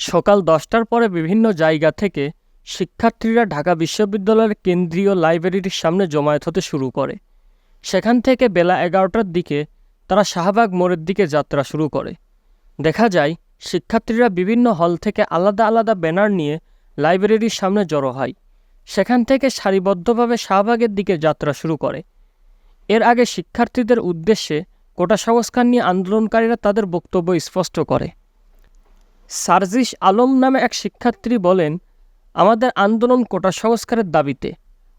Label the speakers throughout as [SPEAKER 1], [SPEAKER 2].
[SPEAKER 1] সকাল দশটার পরে বিভিন্ন জায়গা থেকে শিক্ষার্থীরা ঢাকা বিশ্ববিদ্যালয়ের কেন্দ্রীয় লাইব্রেরির সামনে জমায়েত হতে শুরু করে। সেখান থেকে বেলা এগারোটার দিকে তারা শাহবাগ মোড়ের দিকে যাত্রা শুরু করে। দেখা যায়, শিক্ষার্থীরা বিভিন্ন হল থেকে আলাদা আলাদা ব্যানার নিয়ে লাইব্রেরির সামনে জড়ো হয়। সেখান থেকে সারিবদ্ধভাবে শাহবাগের দিকে যাত্রা শুরু করে। এর আগে শিক্ষার্থীদের উদ্দেশ্যে কোটা সংস্কার নিয়ে আন্দোলনকারীরা তাদের বক্তব্য স্পষ্ট করে। সার্জিস আলম নামে এক শিক্ষার্থী বলেন, আমাদের আন্দোলন কোটা সংস্কারের দাবিতে।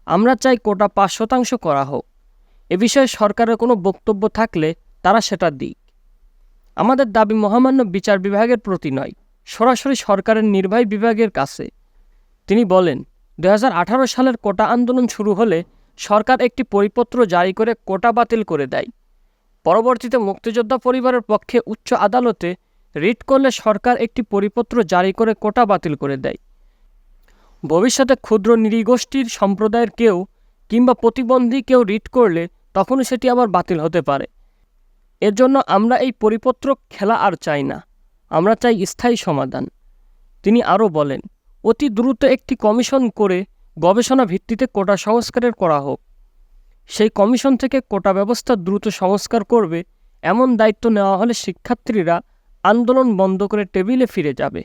[SPEAKER 1] আমরা চাই কোটা পাঁচ শতাংশ করা হোক। এ বিষয়ে সরকারের কোনো বক্তব্য থাকলে তারা সেটা দিক। আমাদের দাবি মহামান্য বিচার বিভাগের প্রতি নয়, সরাসরি সরকারের নির্বাহী বিভাগের কাছে। তিনি বলেন দু হাজার আঠারো সালের কোটা আন্দোলন শুরু হলে সরকার একটি পরিপত্র জারি করে কোটা বাতিল করে দেয়। পরবর্তীতে মুক্তিযোদ্ধা পরিবারের পক্ষে উচ্চ আদালতে রিট করলে সরকার একটি পরিপত্র জারি করে কোটা বাতিল করে দেয়। ভবিষ্যতে ক্ষুদ্র নৃগোষ্ঠীর সম্প্রদায়ের কেউ কিংবা প্রতিবন্ধী কেউ রিট করলে তখনই সেটি আবার বাতিল হতে পারে। এর জন্য আমরা এই পরিপত্র খেলা আর চাই না। আমরা চাই স্থায়ী সমাধান। তিনি আরও বলেন, অতি দ্রুত একটি কমিশন করে গবেষণা ভিত্তিতে কোটা সংস্কারের করা হোক। সেই কমিশন থেকে কোটা ব্যবস্থা দ্রুত সংস্কার করবে এমন দায়িত্ব নেওয়া হলে শিক্ষার্থীরা আন্দোলন বন্ধ করে টেবিলে ফিরে যাবে।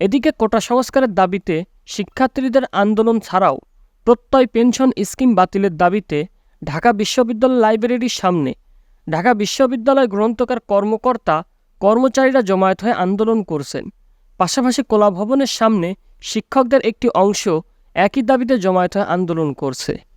[SPEAKER 1] এদিকে কোটা সংস্কারের দাবিতে শিক্ষার্থীদের আন্দোলন ছাড়াও প্রত্যয় পেনশন স্কিম বাতিলের দাবিতে ঢাকা বিশ্ববিদ্যালয় লাইব্রেরির সামনে ঢাকা বিশ্ববিদ্যালয় গ্রন্থকার কর্মকর্তা কর্মচারীরা জমায়েত হয়ে আন্দোলন করছেন। পাশাপাশি কলা ভবনের সামনে শিক্ষকদের একটি অংশ একই দাবিতে জমায়েত হয়ে আন্দোলন করছে।